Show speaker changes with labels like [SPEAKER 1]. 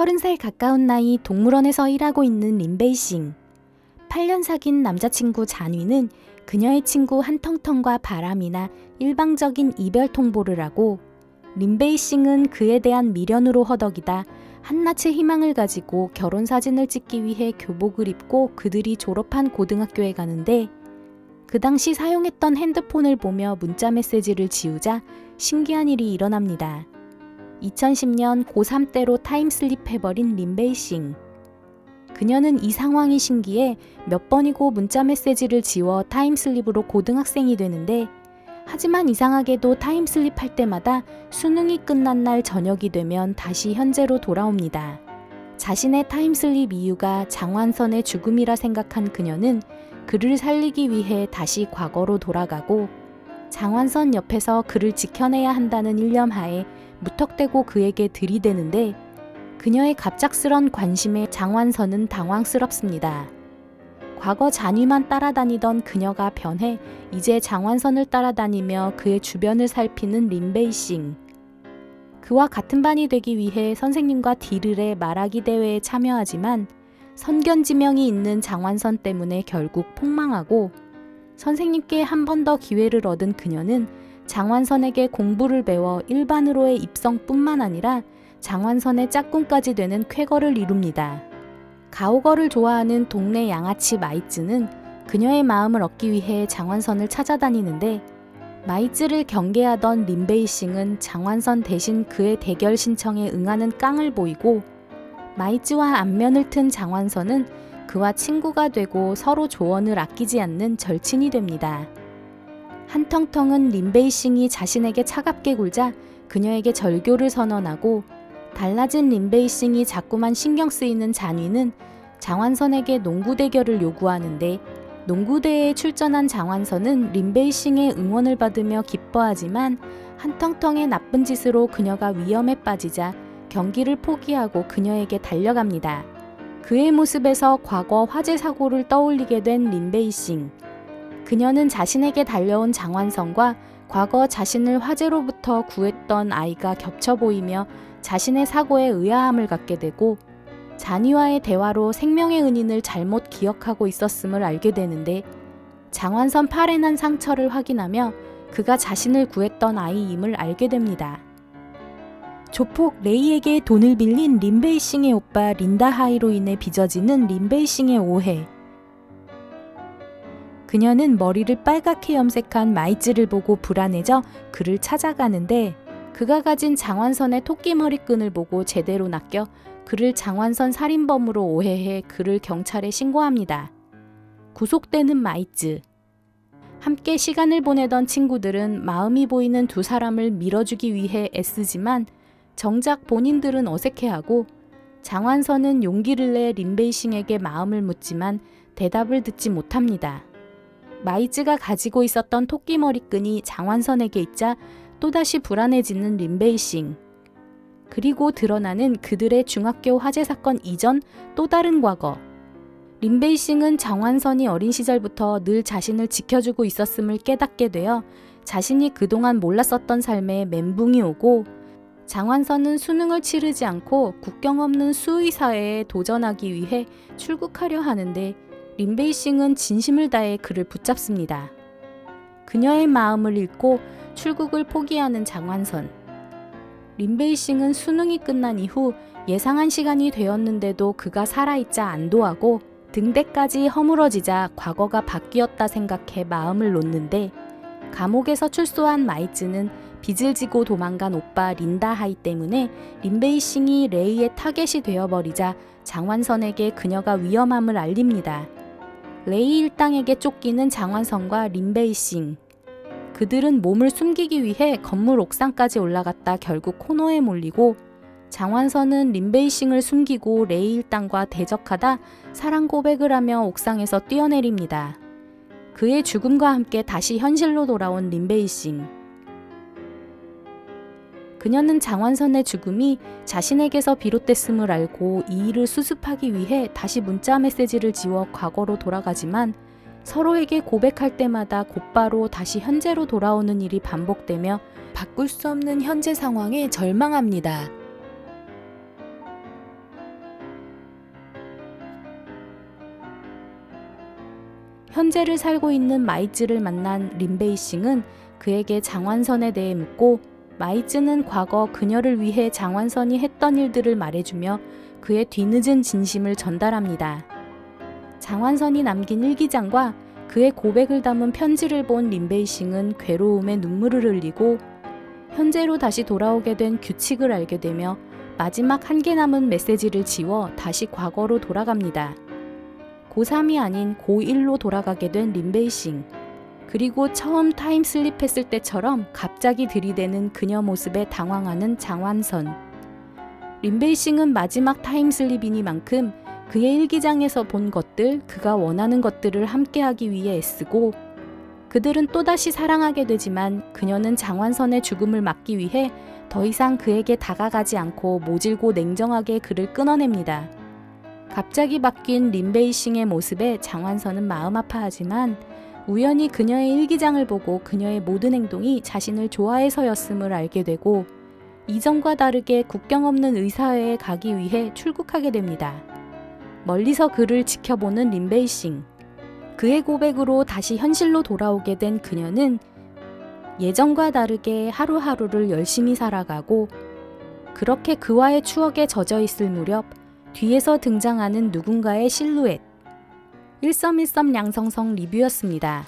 [SPEAKER 1] 30살 가까운 나이 동물원에서 일하고 있는 린베이싱. 8년 사귄 남자친구 잔위는 그녀의 친구 한텅텅과 바람이나 일방적인 이별 통보를 하고 린베이싱은 그에 대한 미련으로 허덕이다 한낱의 희망을 가지고 결혼 사진을 찍기 위해 교복을 입고 그들이 졸업한 고등학교에 가는데 그 당시 사용했던 핸드폰을 보며 문자 메시지를 지우자 신기한 일이 일어납니다. 2010년 고3 때로 타임슬립 해버린 린베이싱. 그녀는 이 상황이 신기해 몇 번이고 문자 메시지를 지워 타임슬립으로 고등학생이 되는데 하지만 이상하게도 타임슬립 할 때마다 수능이 끝난 날 저녁이 되면 다시 현재로 돌아옵니다. 자신의 타임슬립 이유가 장완선의 죽음이라 생각한 그녀는 그를 살리기 위해 다시 과거로 돌아가고 장완선 옆에서 그를 지켜내야 한다는 일념하에 무턱대고 그에게 들이대는데 그녀의 갑작스런 관심에 장완선은 당황스럽습니다. 과거 잔위만 따라다니던 그녀가 변해 이제 장완선을 따라다니며 그의 주변을 살피는 린베이싱. 그와 같은 반이 되기 위해 선생님과 해 말하기 대회에 참여하지만 선견지명이 있는 장완선 때문에 결국 폭망하고 선생님께 한 번 더 기회를 얻은 그녀는 장완선에게 공부를 배워 일반으로의 입성뿐만 아니라 장완선의 짝꿍까지 되는 쾌거를 이룹니다. 가오거를 좋아하는 동네 양아치 마이츠는 그녀의 마음을 얻기 위해 장완선을 찾아다니는데 마이츠를 경계하던 린베이싱은 장완선 대신 그의 대결 신청에 응하는 깡을 보이고 마이츠와 안면을 튼 장완선은 그와 친구가 되고 서로 조언을 아끼지 않는 절친이 됩니다. 한텅텅은 린베이싱이 자신에게 차갑게 굴자 그녀에게 절교를 선언하고 달라진 린베이싱이 자꾸만 신경 쓰이는 잔위는 장완선에게 농구 대결을 요구하는데 농구대회에 출전한 장완선은 린베이싱의 응원을 받으며 기뻐하지만 한텅텅의 나쁜 짓으로 그녀가 위험에 빠지자 경기를 포기하고 그녀에게 달려갑니다. 그의 모습에서 과거 화재 사고를 떠올리게 된 린베이싱. 그녀는 자신에게 달려온 장완선과 과거 자신을 화재로부터 구했던 아이가 겹쳐 보이며 자신의 사고에 의아함을 갖게 되고 잔이와의 대화로 생명의 은인을 잘못 기억하고 있었음을 알게 되는데 장완선 팔에 난 상처를 확인하며 그가 자신을 구했던 아이임을 알게 됩니다. 조폭 레이에게 돈을 빌린 린베이싱의 오빠 린다 하이로 인해 빚어지는 린베이싱의 오해. 그녀는 머리를 빨갛게 염색한 마이츠를 보고 불안해져 그를 찾아가는데 그가 가진 장완선의 토끼 머리끈을 보고 제대로 낚여 그를 장완선 살인범으로 오해해 그를 경찰에 신고합니다. 구속되는 마이츠. 함께 시간을 보내던 친구들은 마음이 보이는 두 사람을 밀어주기 위해 애쓰지만 정작 본인들은 어색해하고 장완선은 용기를 내 린베이싱에게 마음을 묻지만 대답을 듣지 못합니다. 마이즈가 가지고 있었던 토끼 머리끈이 장완선에게 있자 또다시 불안해지는 린베이싱. 그리고 드러나는 그들의 중학교 화재 사건 이전 또 다른 과거. 린베이싱은 장완선이 어린 시절부터 늘 자신을 지켜주고 있었음을 깨닫게 되어 자신이 그동안 몰랐었던 삶에 멘붕이 오고 장완선은 수능을 치르지 않고 국경 없는 수의 사회에 도전하기 위해 출국하려 하는데 린베이싱은 진심을 다해 그를 붙잡습니다. 그녀의 마음을 읽고 출국을 포기하는 장완선. 린베이싱은 수능이 끝난 이후 예상한 시간이 되었는데도 그가 살아있자 안도하고 등대까지 허물어지자 과거가 바뀌었다 생각해 마음을 놓는데 감옥에서 출소한 마이츠는 빚을 지고 도망간 오빠 린다 하이 때문에 린베이싱이 레이의 타겟이 되어버리자 장완선에게 그녀가 위험함을 알립니다. 레이 일당에게 쫓기는 장완선과 린베이싱. 그들은 몸을 숨기기 위해 건물 옥상까지 올라갔다 결국 코너에 몰리고 장완선은 린베이싱을 숨기고 레이 일당과 대적하다 사랑 고백을 하며 옥상에서 뛰어내립니다. 그의 죽음과 함께 다시 현실로 돌아온 린베이싱. 그녀는 장완선의 죽음이 자신에게서 비롯됐음을 알고 이 일을 수습하기 위해 다시 문자 메시지를 지워 과거로 돌아가지만 서로에게 고백할 때마다 곧바로 다시 현재로 돌아오는 일이 반복되며 바꿀 수 없는 현재 상황에 절망합니다. 현재를 살고 있는 마이즈를 만난 린베이 싱은 그에게 장완선에 대해 묻고 마이즈는 과거 그녀를 위해 장완선이 했던 일들을 말해주며 그의 뒤늦은 진심을 전달합니다. 장완선이 남긴 일기장과 그의 고백을 담은 편지를 본 린베이싱은 괴로움에 눈물을 흘리고 현재로 다시 돌아오게 된 규칙을 알게 되며 마지막 한 개 남은 메시지를 지워 다시 과거로 돌아갑니다. 고3이 아닌 고1로 돌아가게 된 린베이싱. 그리고 처음 타임슬립 했을 때처럼 갑자기 들이대는 그녀 모습에 당황하는 장완선. 린베이싱은 마지막 타임슬립이니만큼 그의 일기장에서 본 것들, 그가 원하는 것들을 함께하기 위해 애쓰고 그들은 또다시 사랑하게 되지만 그녀는 장완선의 죽음을 막기 위해 더 이상 그에게 다가가지 않고 모질고 냉정하게 그를 끊어냅니다. 갑자기 바뀐 린베이싱의 모습에 장완선은 마음 아파하지만 우연히 그녀의 일기장을 보고 그녀의 모든 행동이 자신을 좋아해서였음을 알게 되고 이전과 다르게 국경 없는 의사회에 가기 위해 출국하게 됩니다. 멀리서 그를 지켜보는 린베이싱. 그의 고백으로 다시 현실로 돌아오게 된 그녀는 예전과 다르게 하루하루를 열심히 살아가고 그렇게 그와의 추억에 젖어 있을 무렵 뒤에서 등장하는 누군가의 실루엣. 일섬일섬 양성성 리뷰였습니다.